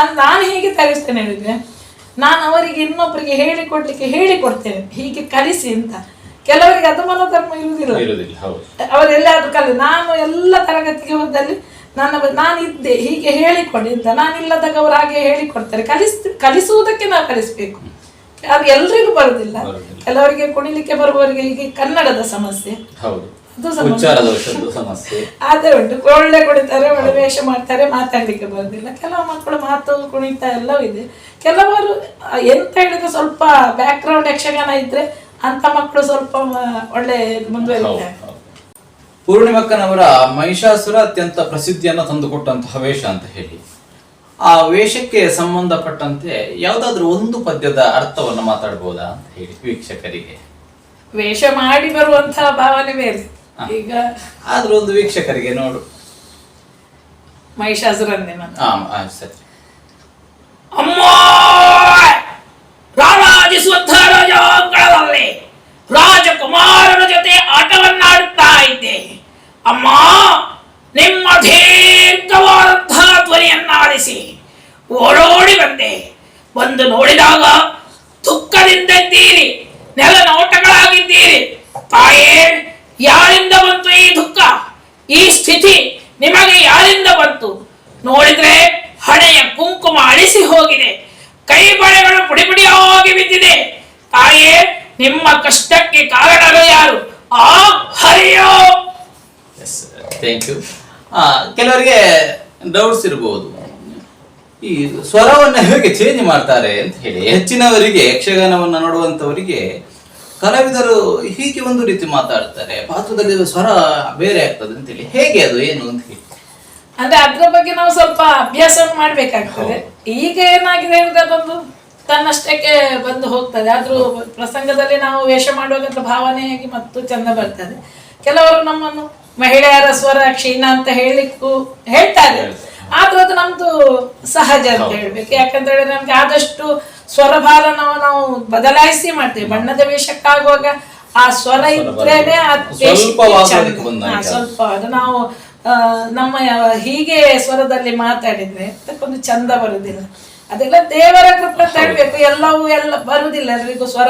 ನಾನು ನಾನು ಹೇಗೆ ಕಲಿಸ್ತೇನೆ ಹೇಳಿದ್ರೆ ನಾನು ಅವರಿಗೆ ಇನ್ನೊಬ್ಬರಿಗೆ ಹೇಳಿಕೊಡ್ಲಿಕ್ಕೆ ಹೇಳಿಕೊಡ್ತೇನೆ ಹೀಗೆ ಕಲಿಸಿ ಅಂತ. ಕೆಲವರಿಗೆ ಅದು ಮನೋಧರ್ಮ ಇರುವುದಿಲ್ಲ. ಅವರೆಲ್ಲಾದ್ರೂ ಕಲಿ ನಾನು ಎಲ್ಲ ತರಗತಿಗೆ ಹೋದಲ್ಲಿ ನನ್ನ ನಾನು ಇದ್ದೆ ಹೀಗೆ ಹೇಳಿಕೊಡಿ ಅಂತ. ನಾನು ಇಲ್ಲದಾಗ ಅವರು ಹಾಗೆ ಹೇಳಿಕೊಡ್ತಾರೆ. ಕಲಿಸ್ ಕಲಿಸುವುದಕ್ಕೆ ನಾವು ಕಲಿಸ್ಬೇಕು. ಅದು ಎಲ್ರಿಗೂ ಬರುದಿಲ್ಲ. ಕೆಲವರಿಗೆ ಕುಣಿಲಿಕ್ಕೆ ಬರುವವರಿಗೆ ಹೀಗೆ ಕನ್ನಡದ ಸಮಸ್ಯೆ. ಹೌದು. ಸಮಸ್ಯೆ ಉಚ್ಚಾರ ದೋಷದ್ದು ಸಮಸ್ಯೆ ಅದೇ ಉಂಟು ಒಳ್ಳೆ ಕೊಡಿತಾರೆ ಒಳ್ಳೆ ವೇಷ ಮಾಡ್ತಾರೆ ಮಾತಾಡ್ಲಿಕ್ಕೆ ಬರೋದಿಲ್ಲ. ಕೆಲವು ಮಕ್ಕಳು ಮಾತು ಕುಣಿತ ಎಲ್ಲವೂ ಇದೆ. ಕೆಲವರು ಎಂತ ಹೇಳಿದ್ರೆ ಸ್ವಲ್ಪ ಬ್ಯಾಕ್ ಗ್ರೌಂಡ್ ಯಕ್ಷಗಾನ ಇದ್ರೆ ಅಂತ ಮಕ್ಕಳು ಸ್ವಲ್ಪ ಒಳ್ಳೆ ಮುಂದುವರಿತಾರೆ. ಪೂರ್ಣಿಮಕ್ಕನವರ ಮಹಿಷಾಸುರ ಅತ್ಯಂತ ಪ್ರಸಿದ್ಧಿಯನ್ನು ತಂದುಕೊಟ್ಟಂತಹ ವೇಷ ಅಂತ ಹೇಳಿ. ಆ ವೇಷಕ್ಕೆ ಸಂಬಂಧಪಟ್ಟಂತೆ ಯಾವ್ದಾದ್ರು ಒಂದು ಪದ್ಯದ ಅರ್ಥವನ್ನು ಮಾತಾಡ್ಬೋದಾ ಅಂತ ಹೇಳಿ ವೀಕ್ಷಕರಿಗೆ. ವೇಷ ಮಾಡಿ ಬರುವಂತಹ ಭಾವನೆ ಬೇರೆ. ಈಗ ಆದ್ರೂ ಒಂದು ವೀಕ್ಷಕರಿಗೆ ನೋಡು. ಮಹಿಷಾಸುರನ್ನೇ ನಾನು ಆ ಆ, ಸರಿ. ಅಮ್ಮ! ರಾಜಾಂಗಣದಲ್ಲಿ ರಾಜಕುಮಾರನ ಜೊತೆ ಆಟವನ್ನಾಡುತ್ತಾ ಇದ್ದೆ ಅಮ್ಮ ನಿಮ್ಮ ದೀರ್ಘವಾದಂತಹ ಧ್ವನಿಯನ್ನಾಡಿಸಿ ಓಡೋಡಿ ಬಂದೆ ಬಂದು ನೋಡಿದಾಗ ದುಃಖದಿಂದಿದ್ದೀರಿ ನೆಲ ನೋಟಗಳಾಗಿದ್ದೀರಿ ತಾಯೇ ಯಾರಿಂದ ಬಂತು ಈ ದುಃಖ ಈ ಸ್ಥಿತಿ ನಿಮಗೆ ಯಾರಿಂದ ಬಂತು ನೋಡಿದ್ರೆ ಹಣೆಯ ಕುಂಕುಮ ಅಳಿಸಿ ಹೋಗಿದೆ ಕೈ ಬಳೆಗಳು ಪುಡಿ ಪುಡಿಯಾಗಿ ಬಿದ್ದಿದೆ ತಾಯೇ ನಿಮ್ಮ ಕಷ್ಟಕ್ಕೆ ಕಾರಣರು ಯಾರು ಆ ಹರಿಯೋ ಎಸ್ ಥ್ಯಾಂಕ್ ಯು ಕೆಲವರಿಗೆ ಡೌಟ್ಸ್ ಇರಬಹುದು. ಈ ಸ್ವರವನ್ನ ಹೇಗೆ ಚೇಂಜ್ ಮಾಡ್ತಾರೆ ಅಂತ ಹೇಳಿ ಹೆಚ್ಚಿನವರಿಗೆ ಯಕ್ಷಗಾನವನ್ನು ನೋಡುವಂತವರಿಗೆ ಕಲಾವಿದರು ಹೀಗೆ ಒಂದು ರೀತಿ ಮಾತಾಡ್ತಾರೆ. ಪಾತ್ರದಲ್ಲಿ ಸ್ವರ ಬೇರೆ ಆಗ್ತದೆ ಅಂತ ಹೇಳಿ. ಹೇಗೆ ಅದು ಏನು ಅಂತ ಹೇಳಿ. ಅಂದ್ರೆ ಅದ್ರ ಬಗ್ಗೆ ನಾವು ಸ್ವಲ್ಪ ಅಭ್ಯಾಸ ಮಾಡ್ಬೇಕಾಗ್ತದೆ. ಈಗ ಏನಾಗಿದೆ ಅಂದ್ರೆ ಅದೊಂದು ತನ್ನಷ್ಟಕ್ಕೆ ಬಂದು ಹೋಗ್ತದೆ. ಆದ್ರೂ ಪ್ರಸಂಗದಲ್ಲಿ ನಾವು ವೇಷ ಮಾಡುವಾಗ ಭಾವನೆಯಾಗಿ ಮತ್ತು ಚಂದ ಬರ್ತದೆ. ಕೆಲವರು ನಮ್ಮನ್ನು ಮಹಿಳೆಯರ ಸ್ವರ ಕ್ಷೀಣ ಅಂತ ಹೇಳಿಕ್ಕೂ ಹೇಳ್ತಾರೆ. ಆದ್ರೂ ಅದು ನಮ್ದು ಸಹಜ ಅಂತ ಹೇಳ್ಬೇಕು. ಯಾಕಂತ ಹೇಳಿದ್ರೆ ನಮ್ಗೆ ಆದಷ್ಟು ಸ್ವರಭಾರ ನಾವು ನಾವು ಬದಲಾಯಿಸಿ ಮಾಡ್ತೇವೆ. ಬಣ್ಣದ ವೇಷಕ್ಕಾಗುವಾಗ ಆ ಸ್ವರ ಇದ್ರೇನೆ. ಸ್ವಲ್ಪ ಅದು ನಾವು ಆ, ನಮ್ಮ ಹೀಗೆ ಸ್ವರದಲ್ಲಿ ಮಾತಾಡಿದ್ರೆ ಅದಕ್ಕೊಂದು ಚಂದ ಬರುದಿಲ್ಲ. ಅದೆಲ್ಲ ದೇವರ ಕೃಪೆ ಅಂತ ಎಲ್ಲವೂ ಎಲ್ಲ ಬರುವುದಿಲ್ಲ ಎಲ್ರಿಗೂ ಸ್ವರ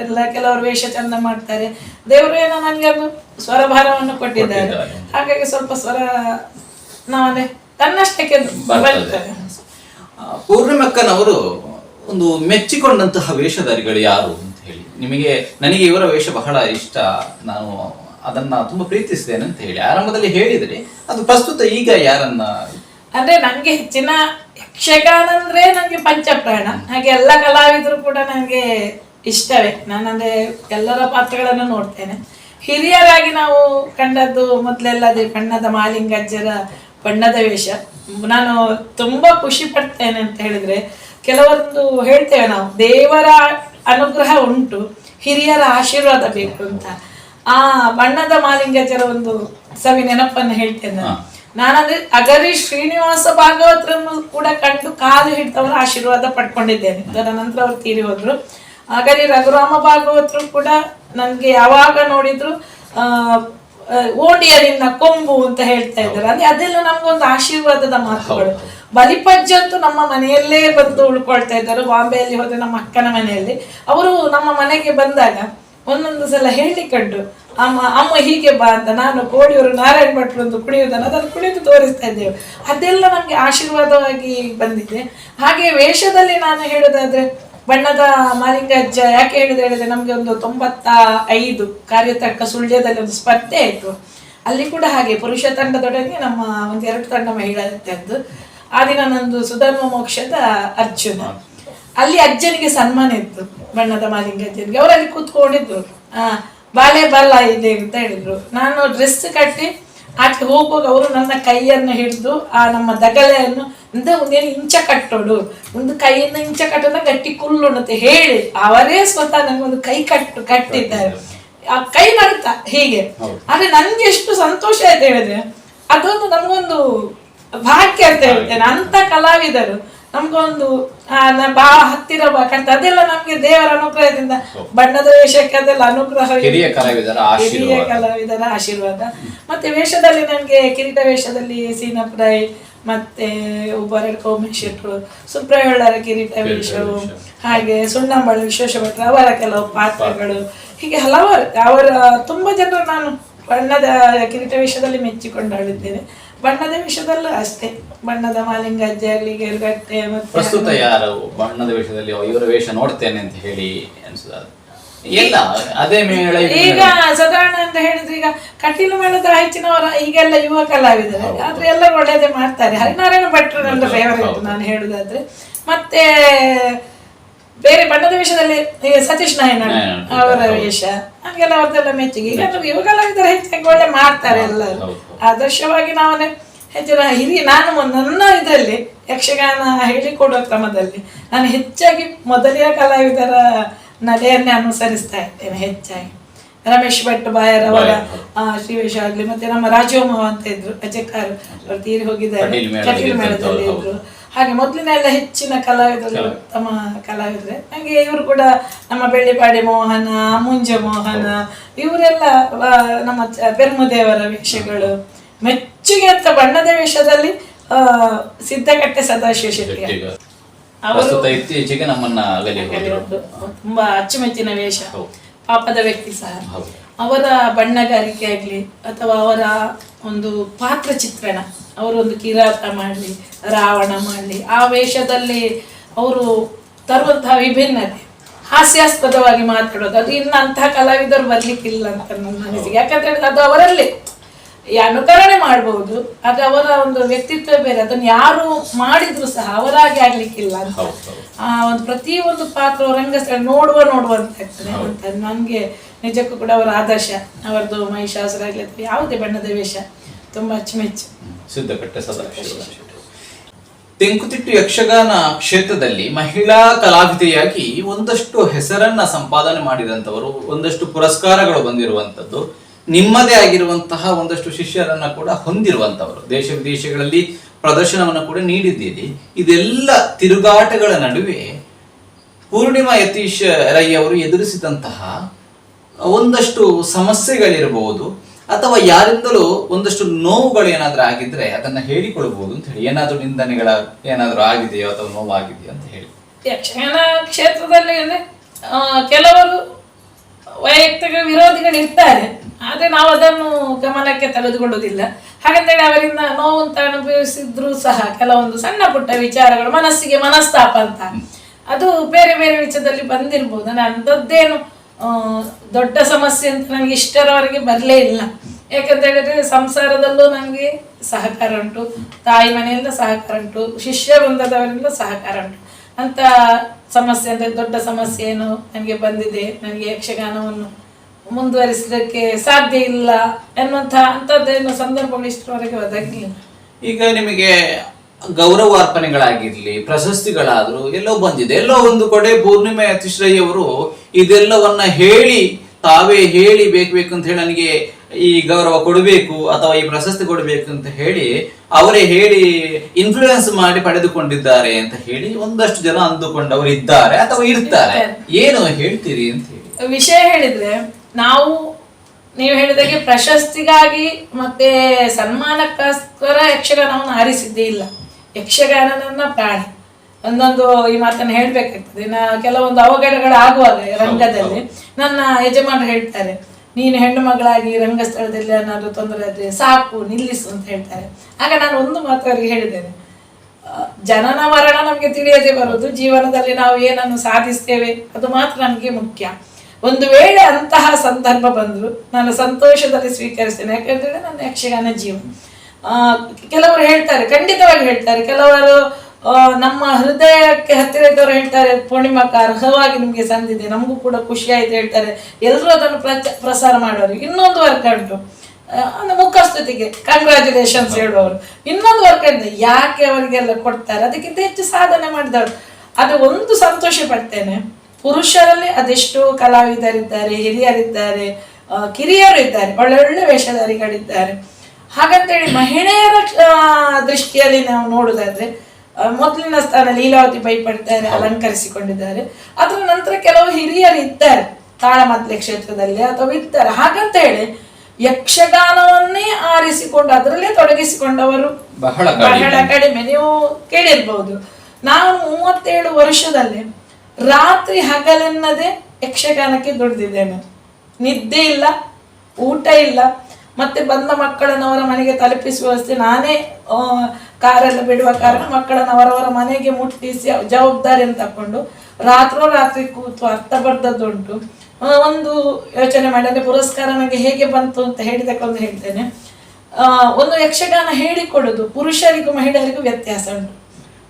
ಎಲ್ಲ ಕೆಲವರು ವೇಷ ಚಂದ ಮಾಡ್ತಾರೆ. ದೇವರು ಏನೋ ನನಗೆ ಸ್ವರ ಸ್ವರಭಾರವನ್ನು ಕೊಟ್ಟಿದ್ದಾರೆ. ಹಾಗಾಗಿ ಸ್ವಲ್ಪ ಸ್ವರ ನಾವೇ ತನ್ನಷ್ಟಕ್ಕೆ. ಬರ್ತದೆ. ಪೂರ್ಣಿಮಕ್ಕನವರು ಒಂದು ಮೆಚ್ಚಿಕೊಂಡಂತಹ ವೇಷಧಾರಿಗಳು ಯಾರು ಅಂತ ಹೇಳಿ. ನಿಮಗೆ ನನಗೆ ಇವರ ವೇಷ ಬಹಳ ಇಷ್ಟ. ನಾನು ಅದನ್ನ ತುಂಬಾ ಪ್ರೀತಿಸಿದ್ದೇನೆ ಅಂತ ಹೇಳಿ. ಆರಂಭದಲ್ಲಿ ಹೇಳಿದರೆ ಅದು ಪ್ರಸ್ತುತ ಈಗ ಯಾರನ್ನ ಅಂದ್ರೆ ನಂಗೆ ಹೆಚ್ಚಿನ ಯಕ್ಷಗಾನ ಅಂದ್ರೆ ನಂಗೆ ಪಂಚಪ್ರಾಣ. ಹಾಗೆ ಎಲ್ಲ ಕಲಾವಿದರು ಕೂಡ ನಂಗೆ ಇಷ್ಟವೇ. ನಾನಂದ್ರೆ ಎಲ್ಲರ ಪಾತ್ರಗಳನ್ನು ನೋಡ್ತೇನೆ. ಹಿರಿಯರಾಗಿ ನಾವು ಕಂಡದ್ದು ಮೊದಲೆಲ್ಲ ಅದೇ ಬಣ್ಣದ ಮಾಲಿಂಗಜ್ಜರ ಬಣ್ಣದ ವೇಷ. ನಾನು ತುಂಬಾ ಖುಷಿ ಪಡ್ತೇನೆ ಅಂತ ಹೇಳಿದ್ರೆ, ಕೆಲವೊಂದು ಹೇಳ್ತೇವೆ ನಾವು, ದೇವರ ಅನುಗ್ರಹ ಉಂಟು, ಹಿರಿಯರ ಆಶೀರ್ವಾದ ಬೇಕು ಅಂತ. ಆ ಬಣ್ಣದ ಮಾಲಿಂಗಜ್ಜರ ಒಂದು ಸವಿ ನೆನಪನ್ನು ಹೇಳ್ತೇನೆ ನಾನು. ನಾನಂದ್ರೆ ಅಗರಿ ಶ್ರೀನಿವಾಸ ಭಾಗವತರನ್ನು ಕೂಡ ಕಂಡು ಕಾಲು ಹಿಡಿದವರ ಆಶೀರ್ವಾದ ಪಡ್ಕೊಂಡಿದ್ದೇನೆ. ಅದರ ನಂತರ ಅವ್ರು ತೀರಿ ಹೋದ್ರು. ಅಗರಿ ರಘುರಾಮ ಭಾಗವತರು ಕೂಡ ನನ್ಗೆ ಯಾವಾಗ ನೋಡಿದ್ರು ಆ, ಕೊಂಬು ಅಂತ ಹೇಳ್ತಾ ಇದ್ದಾರೆ. ಅಂದ್ರೆ ಅದೆಲ್ಲ ನಮ್ಗೊಂದು ಆಶೀರ್ವಾದದ ಮಾತುಗಳು. ಬಲಿಪಜ್ಜ ಅಂತೂ ನಮ್ಮ ಮನೆಯಲ್ಲೇ ಬಂದು ಉಳ್ಕೊಳ್ತಾ ಇದ್ದಾರೆ. ಬಾಂಬೆಯಲ್ಲಿ ಹೋದ್ರೆ ನಮ್ಮ ಅಕ್ಕನ ಮನೆಯಲ್ಲಿ. ಅವರು ನಮ್ಮ ಮನೆಗೆ ಬಂದಾಗ ಒಂದೊಂದು ಸಲ ಹೇಳಿಕೊಂಡು ಅಮ್ಮ ಅಮ್ಮ ಹೀಗೆ ಬಾ ಅಂತ ನಾನು ಕೋಡಿಯವರು ನಾರಾಯಣ ಭಟ್ರು ಒಂದು ಕುಣಿಯುವುದನ್ನು ಅದನ್ನು ಕುಣಿದು ತೋರಿಸ್ತಾ ಇದ್ದೇವೆ. ಅದೆಲ್ಲ ನಮಗೆ ಆಶೀರ್ವಾದವಾಗಿ ಬಂದಿದೆ. ಹಾಗೆ ವೇಷದಲ್ಲಿ ನಾನು ಹೇಳೋದಾದ್ರೆ ಬಣ್ಣದ ಮಾಲಿಂಗಜ್ಜ ಯಾಕೆ ಹೇಳಿದ್ರೆ ಹೇಳಿದ್ರೆ ನಮ್ಗೆ ಒಂದು ತೊಂಬತ್ತ ಐದು ಕಾರ್ಯತಕ್ಕ ಸುಳ್ಯದಲ್ಲಿ ಒಂದು ಸ್ಪರ್ಧೆ ಆಯ್ತು. ಅಲ್ಲಿ ಕೂಡ ಹಾಗೆ ಪುರುಷ ತಂಡದೊಡನೆ ನಮ್ಮ ಒಂದು ಎರಡು ತಂಡ ಮಹಿಳಾ ಇದ್ದದ್ದು ಆ ದಿನ ನಂದು ಸುಧರ್ಮ ಮೋಕ್ಷದ ಅರ್ಜುನ. ಅಲ್ಲಿ ಅಜ್ಜನಿಗೆ ಸನ್ಮಾನ ಇತ್ತು ಬಣ್ಣದ ಮಾಲಿಂಗಜ್ಜನಿಗೆ ಅವರಲ್ಲಿ ಕೂತ್ಕೊಂಡಿದ್ರು ಆ ಬಾಳೆ ಬಲ್ಲ ಇದೆ ಅಂತ ಹೇಳಿದ್ರು. ನಾನು ಡ್ರೆಸ್ ಕಟ್ಟಿ ಆಚೆ ಹೋಗುವಾಗ ಅವರು ನನ್ನ ಕೈಯನ್ನು ಹಿಡಿದು ಆ ನಮ್ಮ ದಗಲೆಯನ್ನು ಅಂದ್ರೆ ಒಂದೇನು ಇಂಚ ಕಟ್ಟೋಡು ಒಂದು ಕೈಯಿಂದ ಇಂಚ ಕಟ್ಟೋದ ಗಟ್ಟಿ ಕುಲ್ಲು ಅಂತ ಹೇಳಿ ಅವರೇ ಸ್ವತಃ ನನಗೊಂದು ಕೈ ಕಟ್ಟು ಕಟ್ಟಿದ್ದಾರೆ. ಆ ಕೈ ನಡುತ್ತ ಹೀಗೆ. ಆದ್ರೆ ನನ್ಗೆ ಎಷ್ಟು ಸಂತೋಷ ಆಯ್ತು ಹೇಳಿದ್ರೆ ಅದೊಂದು ನಮಗೊಂದು ಭಾಗ್ಯ ಅಂತ ಹೇಳ್ತೇನೆ. ಅಂತ ಕಲಾವಿದರು. ನಮ್ಗೊಂದು ಆ, ನ- ಬಾ ಹತ್ತಿರ ಬೇಕಂತ ಅದೆಲ್ಲ ನಮ್ಗೆ ದೇವರ ಅನುಗ್ರಹದಿಂದ ಬಣ್ಣದ ವೇಷಕ್ಕೆ ಅದೆಲ್ಲ ಅನುಗ್ರಹ ಹಿರಿಯ ಕಲಾವಿದರ ಆಶೀರ್ವಾದ. ಮತ್ತೆ ವೇಷದಲ್ಲಿ ನನಗೆ ಕಿರೀಟ ವೇಷದಲ್ಲಿ ಸೀನಪ್ರಾಯ್ ಮತ್ತೆ ಒಬ್ಬರ ಕೌಮೇಶ್ ಶೆಟ್ರು ಸುಬ್ರಹ್ಮಣ್ಯರ ಕಿರೀಟ ವೇಷವು ಹಾಗೆ ಸುಣ್ಣಂಬಳ ವಿಶೇಷ ಭಟ್ರು ಅವರ ಕೆಲವು ಪಾತ್ರಗಳು. ಹೀಗೆ ಹಲವಾರು ಅವರ ತುಂಬಾ ಜನರು ನಾನು ಬಣ್ಣದ ಕಿರೀಟ ವೇಷದಲ್ಲಿ ಮೆಚ್ಚಿಕೊಂಡಾಡಿದ್ದೇನೆ ಬಣ್ಣದ ವಿಷಯದಲ್ಲೂ ಅಷ್ಟೇ. ಬಣ್ಣದ ಮಾಲಿಂಗಜ್ಜೆ ಆಗಲಿ ಗೆಲ್ಗಟ್ಟೆ ಮತ್ತೆ ಪ್ರಸ್ತುತ ಯಾರು ಬಣ್ಣದ ವೇಷದಲ್ಲಿ ಇವರ ವೇಷ ನೋಡ್ತೇನೆ ಅಂತ ಹೇಳಿ ಅನ್ಸುದ ಇಲ್ಲ ಅದೇ ಮೇಳ ಈಗ. ಸಾಧಾರಣ ಅಂತ ಹೇಳಿದ್ರೆ ಈಗ ಕಟೀಲು ಮೇಳದ ಆಯ್ಚಿನವರ ಈಗೆಲ್ಲ ಯುವ ಕಲಾವಿದರೆ. ಆದ್ರೆ ಎಲ್ಲರೂ ಒಳ್ಳೇದೇ ಮಾಡ್ತಾರೆ. ಹರಿನಾರಾಯಣ ಭಟ್ರು ನನ್ನ ಫೇವರೇಟ್ ನಾನು ಹೇಳುದಾದ್ರೆ. ಮತ್ತೆ ಬೇರೆ ಬಣ್ಣದ ವೇಷದಲ್ಲಿ ಸತೀಶ್ ನಾಯಣ್ಣ, ಅವರ. ವೇಷ. ಹಂಗೆಲ್ಲ ಅವ್ರದ್ದೆಲ್ಲ ಮೆಚ್ಚುಗೆ. ಈಗ ಇವಾಗೆಲ್ಲ ಯುವ ಕಲಾವಿದರು ಹೆಚ್ಚಾಗಿ ಒಳ್ಳೆ ಮಾಡ್ತಾರೆ ಎಲ್ಲರೂ. ಆದರ್ಶವಾಗಿ ನಾವೇ ಹೆಚ್ಚಿನ ಹಿರಿಯ ನಾನು ನನ್ನ ಇದರಲ್ಲಿ ಯಕ್ಷಗಾನ ಹೇಳಿಕೊಡುವ ಕ್ರಮದಲ್ಲಿ ನಾನು ಹೆಚ್ಚಾಗಿ ಮೊದಲಿನ ಕಲಾವಿದರ ನಡೆಯನ್ನೇ ಅನುಸರಿಸ್ತಾ ಇರ್ತೇನೆ ಹೆಚ್ಚಾಗಿ. ರಮೇಶ್ ಭಟ್ ಬಾಯರವರ ಶ್ರೀವೇಶ ಆಗ್ಲಿ ಮತ್ತೆ ನಮ್ಮ ರಾಜೋಮವ ಅಂತ ಇದ್ರು ಅಜಕ್ಕಾರ್ ಅವರು ತೀರಿ ಹೋಗಿದ್ದಾರೆ. ಕಟೀಲ್ ಮೇಳದಲ್ಲಿ ಇದ್ರು. ಹಾಗೆ ಮೊದಲಿನ ಎಲ್ಲ ಹೆಚ್ಚಿನ ಕಲಾವಿದರು ತಮ್ಮ ಕಲಾವಿದರೆ. ಹಾಗೆ ಇವರು ಕೂಡ ನಮ್ಮ ಬೆಳ್ಳಿಪಾಡಿ ಮೋಹನ ಮುಂಜ ಮೋಹನ ಇವರೆಲ್ಲ ನಮ್ಮ ಬೆರ್ಮದೇವರ ಪೆರ್ಮುದೇವರ ವೇಷಗಳು ಮೆಚ್ಚುಗೆ ಅಂತ ಬಣ್ಣದ ವೇಷದಲ್ಲಿ ಸಿದ್ಧಕಟ್ಟೆ ಸದಾಶಿವ ಶೆಟ್ಟಿ ಅವರು ಪ್ರಸ್ತುತ ಇತ್ತೀಚೆಗೆ ನಮ್ಮನ್ನ ತುಂಬಾ ಅಚ್ಚುಮೆಚ್ಚಿನ ವೇಷ. ಪಾಪದ ವ್ಯಕ್ತಿ ಸಹ. ಅವರ ಬಣ್ಣಗಾರಿಕೆ ಆಗ್ಲಿ ಅಥವಾ ಅವರ ಒಂದು ಪಾತ್ರ ಚಿತ್ರಣ ಅವರೊಂದು ಕಿರಾತ ಮಾಡಲಿ ರಾವಣ ಮಾಡಲಿ ಆ ವೇಷದಲ್ಲಿ ಅವರು ತರುವಂತಹ ವಿಭಿನ್ನತೆ ಹಾಸ್ಯಾಸ್ಪದವಾಗಿ ಮಾತಾಡೋದು ಅದು ಇನ್ನು ಅಂತಹ ಕಲಾವಿದರು ಬರ್ಲಿಕ್ಕಿಲ್ಲ ಅಂತ ನನ್ನ ಅನಿಸಿಕೆ. ಯಾಕಂದ್ರೆ ಹೇಳಿದ್ರೆ ಅದು ಅವರಲ್ಲಿ ಅನುಕರಣೆ ಮಾಡಬಹುದು ಅದು ಅವರ ಒಂದು ವ್ಯಕ್ತಿತ್ವ ಬೇರೆ ಅದನ್ನು ಯಾರು ಮಾಡಿದ್ರು ಸಹ ಅವರಾಗಿ ಆಗ್ಲಿಕ್ಕಿಲ್ಲ ಅಂತ. ಆ ಒಂದು ಪ್ರತಿ ಒಂದು ಪಾತ್ರ ರಂಗಸ್ಥಳ ನೋಡುವ ನೋಡುವ ಅಂತ ಆಗ್ತದೆ. ಅಂತ ನನಗೆ ನಿಜಕ್ಕೂ ಕೂಡ ಅವರ ಆದರ್ಶ ಅವರದ್ದು ಮಹಿಷಾಸುರ ಆಗಲಿ ಯಾವುದೇ ಬಣ್ಣದ ವೇಷ ತುಂಬಾ ಅಚ್ಚುಮೆಚ್ಚು. ಸಿದ್ದಕಟ್ಟೆ ಸದಾಶಿವ ತೆಂಕುತಿಟ್ಟು ಯಕ್ಷಗಾನ ಕ್ಷೇತ್ರದಲ್ಲಿ ಮಹಿಳಾ ಕಲಾವಿದೆಯಾಗಿ ಒಂದಷ್ಟು ಹೆಸರನ್ನ ಸಂಪಾದನೆ ಮಾಡಿದಂಥವರು, ಒಂದಷ್ಟು ಪುರಸ್ಕಾರಗಳು ಬಂದಿರುವಂಥದ್ದು, ನಿಮ್ಮದೇ ಆಗಿರುವಂತಹ ಒಂದಷ್ಟು ಶಿಷ್ಯರನ್ನ ಕೂಡ ಹೊಂದಿರುವಂತವರು ದೇಶ ವಿದೇಶಗಳಲ್ಲಿ ಪ್ರದರ್ಶನವನ್ನು ಕೂಡ ನೀಡಿದ್ದೀರಿ. ಇದೆಲ್ಲ ತಿರುಗಾಟಗಳ ನಡುವೆ ಪೂರ್ಣಿಮಾ ಯತೀಶ್ ರೈ ಅವರು ಎದುರಿಸಿದಂತಹ ಒಂದಷ್ಟು ಸಮಸ್ಯೆಗಳಿರಬಹುದು ಅಥವಾ ಯಾರಿಂದಲೂ ಒಂದಷ್ಟು ನೋವುಗಳು ಏನಾದರೂ ಆಗಿದ್ರೆ ಅದನ್ನ ಹೇಳಿಕೊಳ್ಬಹುದು ಅಂತ ಹೇಳಿ. ಏನಾದರೂ ನಿಂದನೆಗಳ ಏನಾದರೂ ಆಗಿದೆಯೋ ಅಥವಾ ನೋವು ಆಗಿದೆಯೋ ಅಂತ ಹೇಳಿ. ಯಕ್ಷಗಾನ ಕ್ಷೇತ್ರದಲ್ಲಿ ಅಂದ್ರೆ, ಕೆಲವರು ವೈಯಕ್ತಿಕ ವಿರೋಧಿಗಳು ಇರ್ತಾರೆ ಆದ್ರೆ ನಾವು ಅದನ್ನು ಗಮನಕ್ಕೆ ತೆಗೆದುಕೊಳ್ಳುವುದಿಲ್ಲ ಹಾಗಂತೇಳಿ ಅವರಿಂದ ನೋವು ಅಂತ ಅನುಭವಿಸಿದ್ರು ಸಹ ಕೆಲವೊಂದು ಸಣ್ಣ ಪುಟ್ಟ ವಿಚಾರಗಳು ಮನಸ್ಸಿಗೆ ಮನಸ್ತಾಪ ಅಂತ. ಅದು ಬೇರೆ ಬೇರೆ ವಿಚಾರದಲ್ಲಿ ಬಂದಿರ್ಬೋದು. ನಾನು ಅಂಥದ್ದೇನು ದೊಡ್ಡ ಸಮಸ್ಯೆ ಅಂತ ನನಗೆ ಇಷ್ಟರವರೆಗೆ ಬರಲೇ ಇಲ್ಲ. ಯಾಕಂತ ಹೇಳಿದ್ರೆ ಸಂಸಾರದಲ್ಲೂ ನನಗೆ ಸಹಕಾರ ಉಂಟು, ತಾಯಿ ಮನೆಯಿಂದ ಸಹಕಾರ ಉಂಟು, ಶಿಷ್ಯ ವೃಂದದವರಿಂದ ಸಹಕಾರ ಉಂಟು. ಅಂತ ಸಮಸ್ಯೆ ಅಂದರೆ ದೊಡ್ಡ ಸಮಸ್ಯೆ ಏನು ನನಗೆ ಬಂದಿದೆ ನನಗೆ ಯಕ್ಷಗಾನವನ್ನು ಮುಂದುವರಿಸಲಿಕ್ಕೆ ಸಾಧ್ಯ ಇಲ್ಲ ಎನ್ನುವಂಥ ಅಂಥದ್ದೇನು ಸಂದರ್ಭಗಳು ಇಷ್ಟರವರೆಗೆ ಒದಗಿಲ್ಲ. ಈಗ ನಿಮಗೆ ಗೌರವಾರ್ಪಣೆಗಳಾಗಿರ್ಲಿ ಪ್ರಶಸ್ತಿಗಳಾದ್ರು ಎಲ್ಲೋ ಬಂದಿದೆ. ಎಲ್ಲೋ ಒಂದು ಕಡೆ ಪೂರ್ಣಿಮೆ ಅತಿಶ್ರಯ್ಯವರು ಅವರು ಇದೆಲ್ಲವನ್ನ ಹೇಳಿ ತಾವೇ ಹೇಳಿ ಬೇಕು ಬೇಕು ಅಂತ ಹೇಳಿ ನನಗೆ ಈ ಗೌರವ ಕೊಡಬೇಕು ಅಥವಾ ಈ ಪ್ರಶಸ್ತಿ ಕೊಡಬೇಕು ಅಂತ ಹೇಳಿ ಅವರೇ ಹೇಳಿ ಇನ್ಫ್ಲೂಯೆನ್ಸ್ ಮಾಡಿ ಪಡೆದುಕೊಂಡಿದ್ದಾರೆ ಅಂತ ಹೇಳಿ ಒಂದಷ್ಟು ಜನ ಅಂದುಕೊಂಡವರು ಇದ್ದಾರೆ ಅಥವಾ ಇರ್ತಾರೆ. ಏನು ಹೇಳ್ತೀರಿ ಅಂತ ಹೇಳಿ. ವಿಷಯ ಹೇಳಿದ್ರೆ ನಾವು ನೀವು ಹೇಳಿದಾಗೆ ಪ್ರಶಸ್ತಿಗಾಗಿ ಮತ್ತೆ ಸನ್ಮಾನಕ್ಕೋಸ್ಕರ ಯಕ್ಷಗಾನವನ್ನು ಆರಿಸಿದ್ದೇ ಇಲ್ಲ. ಯಕ್ಷಗಾನ ನನ್ನ ಪ್ರಾಣಿ ಒಂದೊಂದು ಈ ಮಾತನ್ನು ಹೇಳ್ಬೇಕಾಗ್ತದೆ. ನಾ ಕೆಲವೊಂದು ಅವಘಡಗಳು ಆಗುವಾಗ ರಂಗದಲ್ಲಿ ನನ್ನ ಯಜಮಾನರು ಹೇಳ್ತಾರೆ ನೀನು ಹೆಣ್ಣು ಮಗಳಾಗಿ ರಂಗಸ್ಥಳದಲ್ಲಿ ಏನಾದ್ರು ತೊಂದರೆ ಆದ್ರೆ ಸಾಕು ನಿಲ್ಲಿಸು ಅಂತ ಹೇಳ್ತಾರೆ. ಆಗ ನಾನು ಒಂದು ಮಾತು ಅವರಿಗೆ ಹೇಳಿದ್ದೇನೆ. ಜನನ ಮರಣ ನಮಗೆ ತಿಳಿಯದೆ ಬರುವುದು ಜೀವನದಲ್ಲಿ ನಾವು ಏನನ್ನು ಸಾಧಿಸ್ತೇವೆ ಅದು ಮಾತ್ರ ನಮಗೆ ಮುಖ್ಯ. ಒಂದು ವೇಳೆ ಅಂತಹ ಸಂದರ್ಭ ಬಂದ್ರು ನಾನು ಸಂತೋಷದಲ್ಲಿ ಸ್ವೀಕರಿಸ್ತೇನೆ. ಯಾಕಂದ್ರೆ ನನ್ನ ಯಕ್ಷಗಾನ ಜೀವ ಆ, ಕೆಲವರು ಹೇಳ್ತಾರೆ, ಖಂಡಿತವಾಗಿ ಹೇಳ್ತಾರೆ. ಕೆಲವರು ನಮ್ಮ ಹೃದಯಕ್ಕೆ ಹತ್ತಿರ ಇದ್ದವರು ಹೇಳ್ತಾರೆ ಪೂರ್ಣಿಮಾಕ ಅರ್ಹವಾಗಿ ನಿಮಗೆ ಸಂದಿದೆ, ನಮಗೂ ಕೂಡ ಖುಷಿ ಆಯ್ತು ಹೇಳ್ತಾರೆ. ಎಲ್ಲರೂ ಅದನ್ನು ಪ್ರಚ, ಪ್ರಸಾರ ಮಾಡೋರು ಇನ್ನೊಂದು ವರ್ಕ್ ಉಂಟು. ಅಂದ್ರೆ ಮುಖಸ್ತುತಿಗೆ ಕಂಗ್ರ್ಯಾಚುಲೇಷನ್ಸ್ ಹೇಳುವವರು. ಇನ್ನೊಂದು ವರ್ಕ್ ಇದೆ ಯಾಕೆ ಅವರಿಗೆಲ್ಲ ಕೊಡ್ತಾರೆ? ಅದಕ್ಕಿಂತ ಹೆಚ್ಚು ಸಾಧನೆ ಮಾಡಿದವರು. ಅದು ಒಂದು ಸಂತೋಷ ಪಡ್ತೇನೆ. ಪುರುಷರಲ್ಲಿ ಅದೆಷ್ಟೋ ಕಲಾವಿದರಿದ್ದಾರೆ, ಹಿರಿಯರಿದ್ದಾರೆ ಕಿರಿಯರು ಇದ್ದಾರೆ ಒಳ್ಳೊಳ್ಳೆ ವೇಷಧಾರಿಗಳಿದ್ದಾರೆ. ಹಾಗಂತೇಳಿ ಮಹಿಳೆಯರ ದೃಷ್ಟಿಯಲ್ಲಿ ನಾವು ನೋಡುದಾದ್ರೆ ಮೊದಲಿನ ಸ್ಥಾನ ಲೀಲಾವತಿ ಬೈಪಡ್ತಾರೆ ಅಲಂಕರಿಸಿಕೊಂಡಿದ್ದಾರೆ. ಅದರ ನಂತರ ಕೆಲವು ಹಿರಿಯರು ಇದ್ದಾರೆ ತಾಳಮದ್ಲೆ ಕ್ಷೇತ್ರದಲ್ಲಿ ಅಥವಾ ಇದ್ದಾರೆ. ಹಾಗಂತ ಹೇಳಿ ಯಕ್ಷಗಾನವನ್ನೇ ಆರಿಸಿಕೊಂಡು ಅದರಲ್ಲೇ ತೊಡಗಿಸಿಕೊಂಡವರು ಬಹಳ ಬಹಳ. ಕಡಿಮೆ. ನೀವು ಕೇಳಿರ್ಬಹುದು ನಾನು ಮೂವತ್ತೇಳು ವರ್ಷದಲ್ಲಿ ರಾತ್ರಿ ಹಗಲೆನ್ನದೆ ಯಕ್ಷಗಾನಕ್ಕೆ ದುಡಿದಿದ್ದೇನೆ. ನಿದ್ದೆ ಇಲ್ಲ ಊಟ ಇಲ್ಲ ಮತ್ತೆ ಬಂದ ಮಕ್ಕಳನ್ನು ಅವರ ಮನೆಗೆ ತಲುಪಿಸುವ ವ್ಯವಸ್ಥೆ ನಾನೇ ಕಾರೆಲ್ಲ ಬಿಡುವ ಕಾರಣ ಮಕ್ಕಳನ್ನು ಅವರವರ ಮನೆಗೆ ಮುಟ್ಟಿಸಿ ಜವಾಬ್ದಾರಿಯನ್ನು ತಕೊಂಡು ರಾತ್ರೋ ರಾತ್ರಿ ಕೂತು ಅರ್ಥ ಬರ್ದದ್ದುಂಟು ಒಂದು ಯೋಚನೆ ಮಾಡಿ ಪುರಸ್ಕಾರ ನನಗೆ ಹೇಗೆ ಬಂತು ಅಂತ ಹೇಳಿದಕ್ಕೊಂದು ಹೇಳ್ತೇನೆ. ಒಂದು ಯಕ್ಷಗಾನ ಹೇಳಿಕೊಡೋದು, ಪುರುಷರಿಗೂ ಮಹಿಳೆಯರಿಗೂ ವ್ಯತ್ಯಾಸ ಉಂಟು.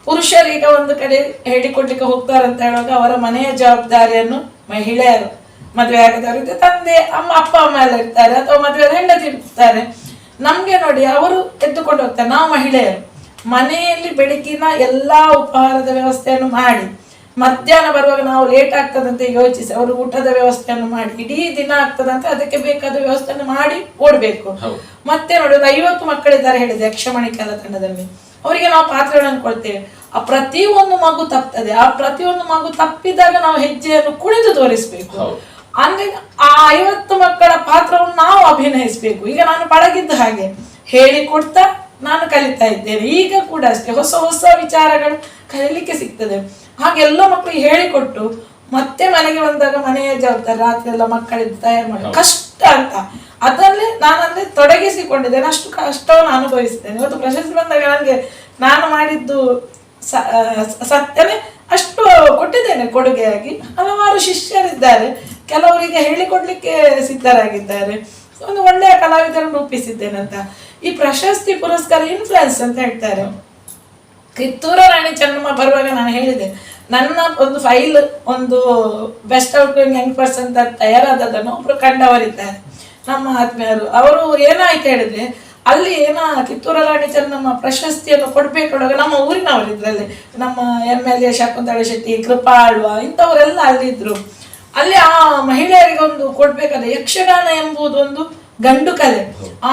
ಪುರುಷರೀಗ ಒಂದು ಕಡೆ ಹೇಳಿಕೊಡ್ಲಿಕ್ಕೆ ಹೋಗ್ತಾರೆ ಅಂತ ಹೇಳುವಾಗ ಅವರ ಮನೆಯ ಜವಾಬ್ದಾರಿಯನ್ನು ಮಹಿಳೆಯರು ಮದುವೆ ಆಗದವರಿಗೆ ತಂದೆ ಅಮ್ಮ ಅಪ್ಪ ಅಮ್ಮ ಎಲ್ಲ ಇರ್ತಾರೆ ಅಥವಾ ಮದುವೆ ಹೆಂಡತಿ ಇರ್ತಾರೆ. ನಮ್ಗೆ ನೋಡಿ ಅವರು ಎದ್ದುಕೊಂಡು ಹೋಗ್ತಾರೆ. ನಾವು ಮಹಿಳೆಯರು. ಮನೆಯಲ್ಲಿ ಬೆಳಗಿನ ಎಲ್ಲಾ ಉಪಹಾರದ ವ್ಯವಸ್ಥೆಯನ್ನು ಮಾಡಿ ಮಧ್ಯಾಹ್ನ ಬರುವಾಗ ನಾವು ಲೇಟ್ ಆಗ್ತದಂತೆ ಯೋಚಿಸಿ ಅವರು ಊಟದ ವ್ಯವಸ್ಥೆಯನ್ನು ಮಾಡಿ ಇಡೀ ದಿನ ಆಗ್ತದಂತ ಅದಕ್ಕೆ ಬೇಕಾದ ವ್ಯವಸ್ಥೆಯನ್ನು ಮಾಡಿ ಓಡಬೇಕು. ಮತ್ತೆ ನೋಡಿ ಒಂದು ಐವತ್ತು ಮಕ್ಕಳಿದ್ದಾರೆ ಹೇಳಿದೆ ಯಕ್ಷಮಣಿ ಕಲಾ ತಂಡದಲ್ಲಿ ಅವರಿಗೆ ನಾವು ಪಾತ್ರಗಳನ್ನು ಕೊಡ್ತೇವೆ. ಆ ಪ್ರತಿಯೊಂದು ಮಗು ತಪ್ತದೆ. ಆ ಪ್ರತಿಯೊಂದು ಮಗು ತಪ್ಪಿದಾಗ ನಾವು ಹೆಜ್ಜೆಯನ್ನು ಕುಣಿದು ತೋರಿಸ್ಬೇಕು. ಅಂದ್ರೆ ಆ ಐವತ್ತು ಮಕ್ಕಳ ಪಾತ್ರವನ್ನು ನಾವು ಅಭಿನಯಿಸಬೇಕು. ಈಗ ನಾನು ಪಳಗಿದ್ದ ಹಾಗೆ ಹೇಳಿಕೊಡ್ತಾ ನಾನು ಕಲಿತಾ ಇದ್ದೇನೆ. ಈಗ ಕೂಡ ಅಷ್ಟೇ ಹೊಸ ಹೊಸ ವಿಚಾರಗಳು ಕಲಿಲಿಕ್ಕೆ ಸಿಗ್ತದೆ. ಹಾಗೆ ಎಲ್ಲ ಮಕ್ಕಳು ಹೇಳಿಕೊಟ್ಟು ಮತ್ತೆ ಮನೆಗೆ ಬಂದಾಗ ಮನೆಯ ಜವಾಬ್ದಾರಿ ರಾತ್ರಿ ಎಲ್ಲ ಮಕ್ಕಳಿದ್ದು ತಯಾರು ಮಾಡಿ. ಕಷ್ಟ ಅಂತ. ಅದರಲ್ಲಿ ನಾನಂದ್ರೆ ತೊಡಗಿಸಿಕೊಂಡಿದ್ದೇನೆ. ಅಷ್ಟು ಕಷ್ಟವನ್ನು ಅನುಭವಿಸಿದ್ದೇನೆ. ಇವತ್ತು ಪ್ರಶಸ್ತಿ ಬಂದಾಗ ನನಗೆ ನಾನು ಮಾಡಿದ್ದು ಸ- ಆ, ಸತ್ಯವೇ ಅಷ್ಟು ಕೊಟ್ಟಿದ್ದೇನೆ ಕೊಡುಗೆಯಾಗಿ. ಹಲವಾರು ಶಿಷ್ಯರಿದ್ದಾರೆ. ಕೆಲವರಿಗೆ ಹೇಳಿಕೊಡ್ಲಿಕ್ಕೆ ಸಿದ್ಧರಾಗಿದ್ದಾರೆ. ಒಂದು ಒಳ್ಳೆಯ ಕಲಾವಿದರನ್ನು ರೂಪಿಸಿದ್ದೇನಂತ. ಈ ಪ್ರಶಸ್ತಿ ಪುರಸ್ಕಾರ ಇನ್ಫ್ಲುಯೆನ್ಸ್ ಅಂತ ಹೇಳ್ತಾರೆ. ಕಿತ್ತೂರ ರಾಣಿ ಚೆನ್ನಮ್ಮ ಬರುವಾಗ ನಾನು ಹೇಳಿದೆ, ನನ್ನ ಒಂದು ಫೈಲ್ ಒಂದು ಬೆಸ್ಟ್ ಔಟ್ಗೋಯಿಂಗ್ ಯಂಗ್ ಪರ್ಸನ್ ತಯಾರಾದದನ್ನು ಒಬ್ರು ಕಂಡವರಿದ್ದಾರೆ. ನಮ್ಮ ಆತ್ಮೀಯರು, ಅವರು ಏನಾಯ್ತು ಹೇಳಿದ್ರೆ, ಅಲ್ಲಿ ಏನ ಕಿತ್ತೂರ ರಾಣಿ ಚೆನ್ನಮ್ಮ ಪ್ರಶಸ್ತಿಯನ್ನು ಕೊಡ್ಬೇಕು ನಮ್ಮ ಊರಿನವರು ಇದ್ರಲ್ಲಿ ನಮ್ಮ M L A Shakuntala Shetty, ಕೃಪಾಳ್ವ ಇಂಥವರೆಲ್ಲ ಅಲ್ಲಿದ್ರು ಅಲ್ಲಿ ಆ ಮಹಿಳೆಯರಿಗೊಂದು ಕೊಡ್ಬೇಕಾದ್ರೆ ಯಕ್ಷಗಾನ ಎಂಬುದು ಒಂದು ಗಂಡು ಕಲೆ.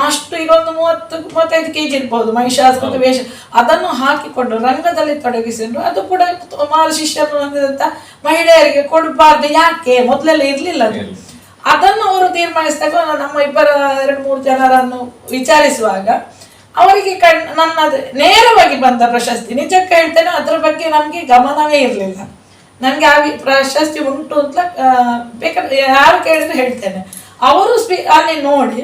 ಅಷ್ಟು ಈಗ ಒಂದು ಮೂವತ್ತು ಮೂವತ್ತೈದು ಕೆಜಿ ಇರ್ಬೋದು ಮಹಿಷಾಸುರದ ವೇಷ. ಅದನ್ನು ಹಾಕಿಕೊಂಡು ರಂಗದಲ್ಲಿ ತೊಡಗಿಸಿದ್ರು. ಅದು ಕೂಡ ಮಾರು ಶಿಷ್ಯರು ಹೊಂದಿದಂತ ಮಹಿಳೆಯರಿಗೆ ಕೊಡಬಾರ್ದು. ಯಾಕೆ? ಮೊದಲೆಲ್ಲ ಇರ್ಲಿಲ್ಲ ಅದು. ಅದನ್ನು ಅವರು ತೀರ್ಮಾನಿಸಿದಾಗ ನಮ್ಮ ಇಬ್ಬರ ಎರಡು ಮೂರು ಜನರನ್ನು ವಿಚಾರಿಸುವಾಗ ಅವರಿಗೆ ಕಣ್ ನನ್ನದು ನೇರವಾಗಿ ಬಂದ ಪ್ರಶಸ್ತಿ. ನಿಜಕ್ಕೆ ಹೇಳ್ತೇನೆ ಅದ್ರ ಬಗ್ಗೆ ನಮಗೆ ಗಮನವೇ ಇರಲಿಲ್ಲ. ನನಗೆ ಆ ಪ್ರಶಸ್ತಿ ಉಂಟು ಅಂತ ಬೇಕಾದ್ರೆ ಯಾರು ಕೇಳಿದ್ರು ಹೇಳ್ತೇನೆ. ಅವರು ಸ್ಪೀ, ಅಲ್ಲಿ ನೋಡಿ,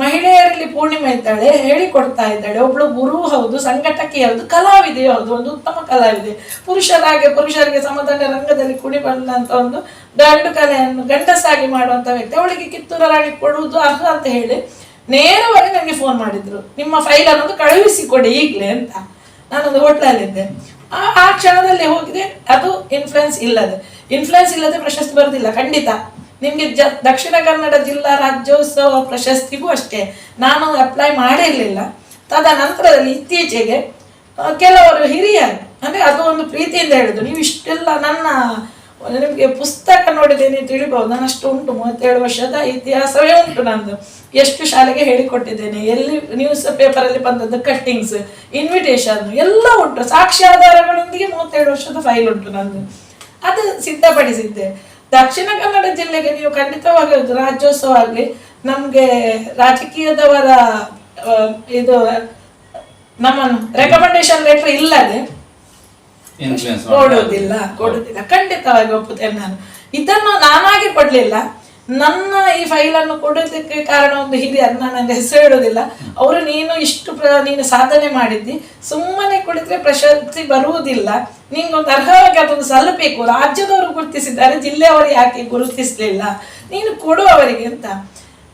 ಮಹಿಳೆಯರಲ್ಲಿ ಪೂರ್ಣಿಮೆ ಇದ್ದಾಳೆ, ಹೇಳಿಕೊಡ್ತಾ ಇದ್ದಾಳೆ, ಒಬ್ಳು ಗುರು ಹೌದು, ಸಂಘಟಕಿ ಹೌದು, ಕಲಾವಿದೆ ಹೌದು, ಒಂದು ಉತ್ತಮ ಕಲಾವಿದೆ. ಪುರುಷರಾಗೆ, ಪುರುಷರಿಗೆ ಸಮತಟ್ಟ ರಂಗದಲ್ಲಿ ಕುಡಿ ಬಂದಂತ ಒಂದು ಗಂಡು ಕಲೆಯನ್ನು, ಗಂಡಸಾಗಿ ಮಾಡುವಂತ ವ್ಯಕ್ತಿ. ಅವಳಿಗೆ ಕಿತ್ತೂರ ರಾಣಿ ಕೊಡುವುದು ಅರ್ಹ ಅಂತ ಹೇಳಿ ನೇರವಾಗಿ ನನಗೆ ಫೋನ್ ಮಾಡಿದ್ರು. ನಿಮ್ಮ ಫೈಲ್ ಅನ್ನೋದು ಕಳುಹಿಸಿ ಕೊಡಿ ಈಗಲೇ ಅಂತ. ನಾನೊಂದು ಹೋಟ್ಲಲ್ಲಿದ್ದೆ ಆ ಕ್ಷಣದಲ್ಲಿ ಹೋಗಿದೆ. ಅದು ಇನ್ಫ್ಲುಯೆನ್ಸ್ ಇಲ್ಲದೆ. ಇನ್ಫ್ಲುಯೆನ್ಸ್ ಇಲ್ಲದೆ ಪ್ರಶಸ್ತಿ ಬರೋದಿಲ್ಲ, ಖಂಡಿತ. ನಿಮಗೆ ಜ, ದಕ್ಷಿಣ ಕನ್ನಡ ಜಿಲ್ಲಾ ರಾಜ್ಯೋತ್ಸವ ಪ್ರಶಸ್ತಿಗೂ ಅಷ್ಟೇ. ನಾನು ಅಪ್ಲೈ ಮಾಡಿರಲಿಲ್ಲ. ತದನಂತರದಲ್ಲಿ ಇತ್ತೀಚೆಗೆ ಕೆಲವರು ಹಿರಿಯರು, ಅಂದ್ರೆ ಅದು ಒಂದು ಪ್ರೀತಿಯಿಂದ ಹೇಳುದು, ನೀವು ಇಷ್ಟೆಲ್ಲ ನನ್ನ, ನಿಮಗೆ ಪುಸ್ತಕ ನೋಡಿದೆ ನೀವು ತಿಳಿಬಹುದು ನಾನು ಅಷ್ಟು ಉಂಟು, ಮೂವತ್ತೇಳು ವರ್ಷದ ಇತಿಹಾಸವೇ ಉಂಟು ನಂದು. ಎಷ್ಟು ಶಾಲೆಗೆ ಹೇಳಿಕೊಟ್ಟಿದ್ದೇನೆ. ಎಲ್ಲಿ ನ್ಯೂಸ್ ಪೇಪರಲ್ಲಿ ಬಂದದ್ದು ಕಟ್ಟಿಂಗ್ಸ್ ಇನ್ವಿಟೇಷನ್ ಎಲ್ಲ ಉಂಟು. ಸಾಕ್ಷ್ಯಾಧಾರಗಳೊಂದಿಗೆ ಮೂವತ್ತೆರಡು ವರ್ಷದ ಫೈಲ್ ಉಂಟು ನಂದು. ಅದು ಸಿದ್ಧಪಡಿಸಿದ್ದೆ. ದಕ್ಷಿಣ ಕನ್ನಡ ಜಿಲ್ಲೆಗೆ ನೀವು ಖಂಡಿತವಾಗಿ ರಾಜ್ಯೋತ್ಸವ ಆಗಲಿ ನಮಗೆ ರಾಜಕೀಯದವರ ಇದು ನಮ್ಮ ರೆಕಮೆಂಡೇಶನ್ ಲೆಟರ್ ಇಲ್ಲದೆ ಕೊಡೋದಿಲ್ಲ ಕೊಡೋದಿಲ್ಲ ಕೊಡುವುದಿಲ್ಲ. ಖಂಡಿತವಾಗಿ ಒಪ್ಪುತ್ತೇನೆ ನಾನು. ಇದನ್ನು ನಾನಾಗಿ ಕೊಡ್ಲಿಲ್ಲ. ನನ್ನ ಈ ಫೈಲನ್ನು ಕೊಡೋದಕ್ಕೆ ಕಾರಣ ಒಂದು ಹಿರಿಯ ನಾನು ನನ್ನ ಹೆಸರು ಹೇಳೋದಿಲ್ಲ. ಅವರು ನೀನು ಇಷ್ಟು ಪ್ರ- ನೀನು ಸಾಧನೆ ಮಾಡಿದ್ದಿ, ಸುಮ್ಮನೆ ಕುಳಿತರೆ ಪ್ರಶಸ್ತಿ ಬರುವುದಿಲ್ಲ. ನಿಂಗೊಂದು ಅರ್ಹವಾಗಿ ಅದೊಂದು ಸಲ್ಲಬೇಕು. ರಾಜ್ಯದವರು ಗುರುತಿಸಿದ್ದಾರೆ, ಜಿಲ್ಲೆಯವರು ಯಾಕೆ ಗುರುತಿಸಲಿಲ್ಲ? ನೀನು ಕೊಡು ಅವರಿಗೆ ಅಂತ.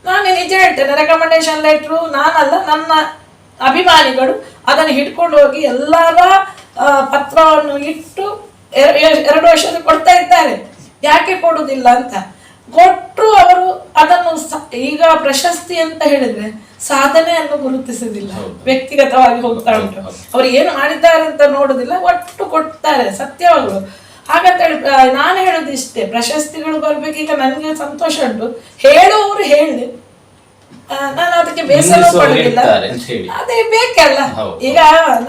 ನಾನು ನಿಜ ಹೇಳ್ತೇನೆ ರೆಕಮೆಂಡೇಶನ್ ಲೆಟ್ರು ನಾನಲ್ಲ, ನನ್ನ ಅಭಿಮಾನಿಗಳು ಅದನ್ನು ಹಿಡ್ಕೊಂಡು ಹೋಗಿ ಎಲ್ಲರ ಪತ್ರವನ್ನು ಇಟ್ಟು, ಎರ- ಎರ- ಎರಡು ವರ್ಷದ ಕೊಡ್ತಾ ಇದ್ದಾರೆ. ಯಾಕೆ ಕೊಡುವುದಿಲ್ಲ ಅಂತ? ಕೊಟ್ಟರು ಅವರು ಅದನ್ನು ಈಗ ಪ್ರಶಸ್ತಿ ಅಂತ ಹೇಳಿದ್ರೆ ಸಾಧನೆಯನ್ನು ಗುರುತಿಸುದಿಲ್ಲ. ವ್ಯಕ್ತಿಗತವಾಗಿ ಹೋಗ್ತಾ ಉಂಟು. ಅವ್ರು ಏನು ಮಾಡಿದ್ದಾರೆ ಅಂತ ನೋಡುದಿಲ್ಲ ಒಟ್ಟು ಕೊಡ್ತಾರೆ ಸತ್ಯವಾಗಲು ಹಾಗಂತ ಹೇಳಿ ನಾನು ಹೇಳೋದು ಇಷ್ಟೇ ಪ್ರಶಸ್ತಿಗಳು ಬರ್ಬೇಕು ಈಗ ನನಗೆ ಸಂತೋಷ ಉಂಟು. ಹೇಳುವವರು ಹೇಳಿ ನಾನು ಅದಕ್ಕೆ ಬೇಸರ ಹೇಳಿ. ಅದೇ ಬೇಕಲ್ಲ. ಈಗ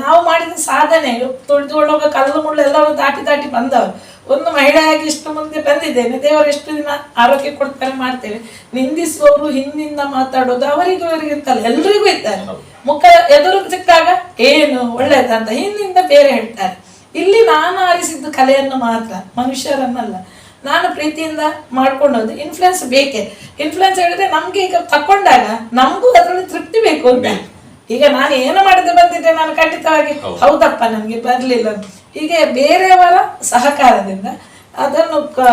ನಾವು ಮಾಡಿದ ಸಾಧನೆ ತುಳಿದುಕೊಂಡೋಗ ಕಲ್ಲು ಮುಳ್ಳು ಎಲ್ಲರೂ ದಾಟಿ ದಾಟಿ ಬಂದವರು. ಒಂದು ಮಹಿಳೆಯಾಗಿ ಇಷ್ಟು ಮುಂದೆ ಬಂದಿದ್ದೇನೆ ದೇವರು ಎಷ್ಟು ದಿನ ಆರೋಗ್ಯ ಕೊಡ್ತಾರೆ ಮಾಡ್ತೇವೆ. ನಿಂದಿಸುವವರು ಹಿಂದಿಂದ ಮಾತಾಡೋದು ಅವರಿಗೂ ಇವರಿಗೆ ಇರ್ತಲ್ಲ ಎಲ್ರಿಗೂ ಇದ್ದಾರೆ. ಮುಖ ಎದುರು ಸಿಕ್ಕಾಗ ಏನು ಒಳ್ಳೇದಂತ ಹಿಂದಿಂದ ಬೇರೆ ಹೇಳ್ತಾರೆ. ಇಲ್ಲಿ ನಾನು ಆರಿಸಿದ್ದು ಕಲೆಯನ್ನು ಮಾತ್ರ ಮನುಷ್ಯರನ್ನಲ್ಲ. ನಾನು ಪ್ರೀತಿಯಿಂದ ಮಾಡ್ಕೊಂಡು ಇನ್ಫ್ಲುಯೆನ್ಸ್ ಬೇಕೇ? ಇನ್ಫ್ಲುಯೆನ್ಸ್ ಹೇಳಿದ್ರೆ ನಮ್ಗೆ ಈಗ ತಕೊಂಡಾಗ ನಮಗೂ ಅದರಲ್ಲಿ ತೃಪ್ತಿ ಬೇಕು ಅಂತ. ಈಗ ನಾನು ಏನು ಮಾಡಿದ್ರೆ ಬಂದಿದ್ದೆ ನಾನು ಖಂಡಿತವಾಗಿ. ಹೌದಪ್ಪ ನನಗೆ ಬರಲಿಲ್ಲ ಹೀಗೆ ಬೇರೆಯವರ ಸಹಕಾರದಿಂದ ಅದನ್ನು ಕ-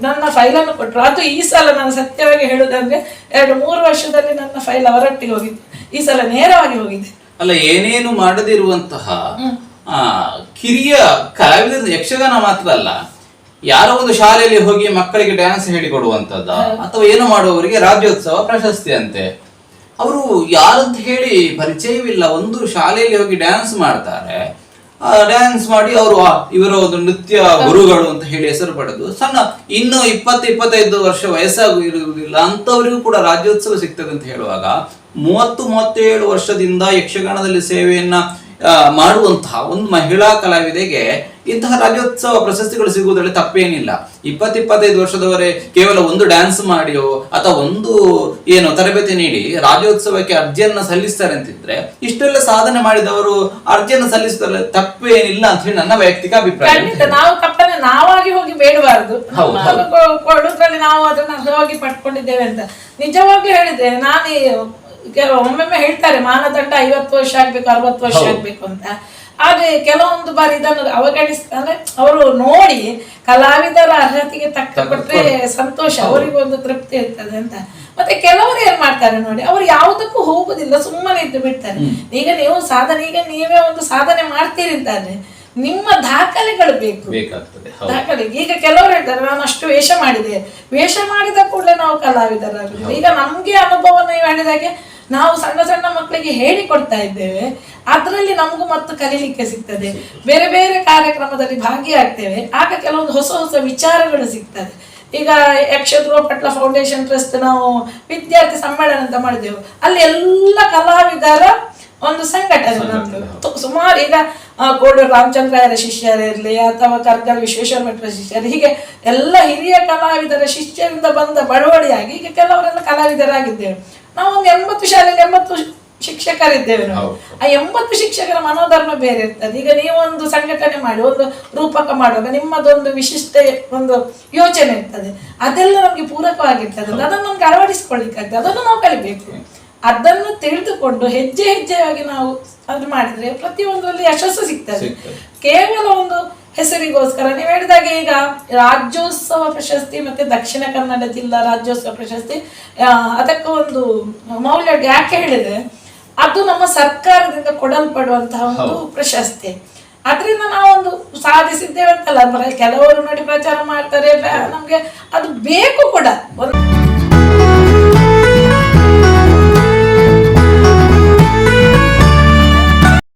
ನನ್ನ ಫೈಲನ್ನು ಕೊಟ್ಟರು. ಅದು ಈ ಸಲ ನಾನು ಸತ್ಯವಾಗಿ ಹೇಳುದಂದ್ರೆ ಎರಡು ಮೂರು ವರ್ಷದಲ್ಲಿ ನನ್ನ ಫೈಲ್ ಅವರೊಟ್ಟಿಗೆ ಹೋಗಿತ್ತು. ಈ ಸಲ ನೇರವಾಗಿ ಹೋಗಿದ್ದೆ ಅಲ್ಲ ಏನೇನು ಮಾಡದಿರುವಂತಹ ಆ ಕಿರಿಯ ಕಲಾವಿದ ಯಕ್ಷಗಾನ ಮಾತ್ರ ಅಲ್ಲ ಯಾರೋ ಒಂದು ಶಾಲೆಯಲ್ಲಿ ಹೋಗಿ ಮಕ್ಕಳಿಗೆ ಡ್ಯಾನ್ಸ್ ಹೇಳಿಕೊಡುವಂತದ್ದ ಅಥವಾ ಏನು ಮಾಡುವವರಿಗೆ ರಾಜ್ಯೋತ್ಸವ ಪ್ರಶಸ್ತಿ ಅಂತೆ. ಅವರು ಯಾರಂತ ಹೇಳಿ ಪರಿಚಯವಿಲ್ಲ ಒಂದು ಶಾಲೆಯಲ್ಲಿ ಹೋಗಿ ಡ್ಯಾನ್ಸ್ ಮಾಡ್ತಾರೆ. ಡ್ಯಾನ್ಸ್ ಮಾಡಿ ಅವರು ಇವರ ಒಂದು ನೃತ್ಯ ಗುರುಗಳು ಅಂತ ಹೇಳಿ ಹೆಸರು ಪಡೆದು ಸಣ್ಣ ಇನ್ನು ಇಪ್ಪತ್ತು ಇಪ್ಪತ್ತೈದು ವರ್ಷ ವಯಸ್ಸಾಗು ಇರುವುದಿಲ್ಲ ಅಂತವರಿಗೂ ಕೂಡ ರಾಜ್ಯೋತ್ಸವ ಸಿಗ್ತದೆ ಅಂತ ಹೇಳುವಾಗ ಮೂವತ್ತು ಮೂವತ್ತೇಳು ವರ್ಷದಿಂದ ಯಕ್ಷಗಾನದಲ್ಲಿ ಸೇವೆಯನ್ನ ಮಾಡುವಂತಹ ಒಂದು ಮಹಿಳಾ ಕಲಾವಿದೆಗೆ ಇಂತಹ ರಾಜ್ಯೋತ್ಸವ ಪ್ರಶಸ್ತಿಗಳು ಸಿಗುವುದರಲ್ಲಿ ತಪ್ಪೇನಿಲ್ಲ. ಇಪ್ಪತ್ತು ಇಪ್ಪತ್ತೈದು ವರ್ಷದವರೇ ಕೇವಲ ಒಂದು ಡ್ಯಾನ್ಸ್ ಮಾಡಿಯೋ ಅಥವಾ ಒಂದು ಏನು ತರಬೇತಿ ನೀಡಿ ರಾಜ್ಯೋತ್ಸವಕ್ಕೆ ಅರ್ಜಿಯನ್ನು ಸಲ್ಲಿಸ್ತಾರೆ ಅಂತಿದ್ರೆ ಇಷ್ಟೆಲ್ಲ ಸಾಧನೆ ಮಾಡಿದವರು ಅರ್ಜಿಯನ್ನು ಸಲ್ಲಿಸಿದ್ರೆ ತಪ್ಪೇನಿಲ್ಲ ಅಂತ ಹೇಳಿ ನನ್ನ ವೈಯಕ್ತಿಕ ಅಭಿಪ್ರಾಯ ನಾವು ಕಪ್ಪನೆ ನಾವಾಗಿ ಹೋಗಿ ಬೇಡಬಾರದು. ಕೊಡುದ್ರಲ್ಲಿ ನಾವು ಅದನ್ನ ಪಟ್ಕೊಂಡಿದ್ದೇವೆ ಪಡ್ಕೊಂಡಿದ್ದೇವೆ ಅಂತ. ನಿಜವಾಗ್ಲೂ ಹೇಳಿದ್ರೆ ನಾನು ಒಮ್ಮೊಮ್ಮೆ ಹೇಳ್ತಾರೆ ಮಾನದಂಡ ಐವತ್ತು ವರ್ಷ ಆಗ್ಬೇಕು ಅರವತ್ತು ವರ್ಷ ಆಗ್ಬೇಕು ಅಂತ. ಆದ್ರೆ ಕೆಲವೊಂದು ಬಾರಿ ಇದನ್ನು ಅವಗಣಿಸ್ತಾರೆ ಅವರು ನೋಡಿ ಕಲಾವಿದರ ಅರ್ಹತೆಗೆ ತಕ್ಕ ಕೊಟ್ರೆ ಸಂತೋಷ ಅವರಿಗೆ ಒಂದು ತೃಪ್ತಿ ಇರ್ತದೆ ಅಂತ. ಮತ್ತೆ ಕೆಲವರು ಏನ್ ಮಾಡ್ತಾರೆ ನೋಡಿ ಅವ್ರು ಯಾವುದಕ್ಕೂ ಹೋಗುದಿಲ್ಲ ಸುಮ್ಮನೆ ಇದ್ದು ಬಿಡ್ತಾರೆ. ಈಗ ನೀವು ಸಾಧನೆ ಈಗ ನೀವೇ ಒಂದು ಸಾಧನೆ ಮಾಡ್ತೀರಿ ಅಂತಾದ್ರೆ ನಿಮ್ಮ ದಾಖಲೆಗಳು ಬೇಕು. ದಾಖಲೆ. ಈಗ ಕೆಲವರು ಹೇಳ್ತಾರೆ ನಾನು ಅಷ್ಟು ವೇಷ ಮಾಡಿದೆ. ವೇಷ ಮಾಡಿದ ಕೂಡಲೇ ನಾವು ಕಲಾವಿದರಾಗ ಈಗ ನಮ್ಗೆ ಅನುಭವ ನೀವು ಹೇಳಿದಾಗೆ ನಾವು ಸಣ್ಣ ಸಣ್ಣ ಮಕ್ಕಳಿಗೆ ಹೇಳಿಕೊಡ್ತಾ ಇದ್ದೇವೆ. ಅದರಲ್ಲಿ ನಮಗೂ ಮತ್ತು ಕಲೀಲಿಕ್ಕೆ ಸಿಗ್ತದೆ. ಬೇರೆ ಬೇರೆ ಕಾರ್ಯಕ್ರಮದಲ್ಲಿ ಭಾಗಿಯಾಗ್ತೇವೆ. ಆಗ ಕೆಲವೊಂದು ಹೊಸ ಹೊಸ ವಿಚಾರಗಳು ಸಿಗ್ತದೆ. ಈಗ ಯಕ್ಷಧ್ರುವ ಪಟ್ಲ ಫೌಂಡೇಶನ್ ಟ್ರಸ್ಟ್ ನಾವು ವಿದ್ಯಾರ್ಥಿ ಸಮ್ಮೇಳನ ಅಂತ ಮಾಡಿದೆವು. ಅಲ್ಲಿ ಎಲ್ಲ ಕಲಾವಿದರ ಒಂದು ಸಂಘಟನೆ ನಮ್ದು. ಸುಮಾರು ಈಗ ಕೋಡೂರು ರಾಮಚಂದ್ರಾಯರ ಶಿಷ್ಯರಿರಲಿ ಅಥವಾ ಕರ್ಗಲ್ ವಿಶ್ವೇಶ್ವರ ಭಟ್ರ ಶಿಷ್ಯರು ಹೀಗೆ ಎಲ್ಲ ಹಿರಿಯ ಕಲಾವಿದರ ಶಿಷ್ಯರಿಂದ ಬಂದ ಬಡವಳಿಯಾಗಿ ಈಗ ಕೆಲವರೆಲ್ಲ ಕಲಾವಿದರಾಗಿದ್ದೇವೆ. ನಾವು ಒಂದು ಎಂಬತ್ತು ಶಾಲೆಯಲ್ಲಿ ಎಂಬತ್ತು ಶಿಕ್ಷಕರಿದ್ದೇವೆ ನಾವು. ಆ ಎಂಬತ್ತು ಶಿಕ್ಷಕರ ಮನೋಧರ್ಮ ಬೇರೆ ಇರ್ತದೆ. ಈಗ ನೀವೊಂದು ಸಂಘಟನೆ ಮಾಡಿ ಒಂದು ರೂಪಕ ಮಾಡುವಾಗ ನಿಮ್ಮದೊಂದು ವಿಶಿಷ್ಟ ಒಂದು ಯೋಚನೆ ಇರ್ತದೆ. ಅದೆಲ್ಲ ನಮಗೆ ಪೂರಕವಾಗಿರ್ತದೆ. ಅದನ್ನು ನಮ್ಗೆ ಅಳವಡಿಸ್ಕೊಳ್ಳಿಕ್ಕಾಗ್ತದೆ. ಅದನ್ನು ನಾವು ಕಲಿಬೇಕು. ಅದನ್ನು ತಿಳಿದುಕೊಂಡು ಹೆಜ್ಜೆ ಹೆಜ್ಜೆಯಾಗಿ ನಾವು ಅದು ಮಾಡಿದ್ರೆ ಪ್ರತಿಯೊಂದರಲ್ಲಿ ಯಶಸ್ಸು ಸಿಗ್ತದೆ. ಕೇವಲ ಒಂದು ಹೆಸರಿಗೋಸ್ಕರ. ನೀವು ಹೇಳಿದಾಗ ಈಗ ರಾಜ್ಯೋತ್ಸವ ಪ್ರಶಸ್ತಿ ಮತ್ತೆ ದಕ್ಷಿಣ ಕನ್ನಡ ಜಿಲ್ಲಾ ರಾಜ್ಯೋತ್ಸವ ಪ್ರಶಸ್ತಿ ಅದಕ್ಕೆ ಒಂದು ಮೌಲ್ಯ ಯಾಕೆ ಹೇಳಿದ್ರೆ ಅದು ನಮ್ಮ ಸರ್ಕಾರದಿಂದ ಕೊಡಲ್ಪಡುವಂತಹ ಒಂದು ಪ್ರಶಸ್ತಿ. ಅದರಿಂದ ನಾವೊಂದು ಸಾಧಿಸಿದ್ದೇವೆ ಅಂತಲ್ಲ ಕೆಲವರು ನೋಡಿ ಪ್ರಚಾರ ಮಾಡ್ತಾರೆ ನಮ್ಗೆ ಅದು ಬೇಕು ಕೂಡ. ಒಂದು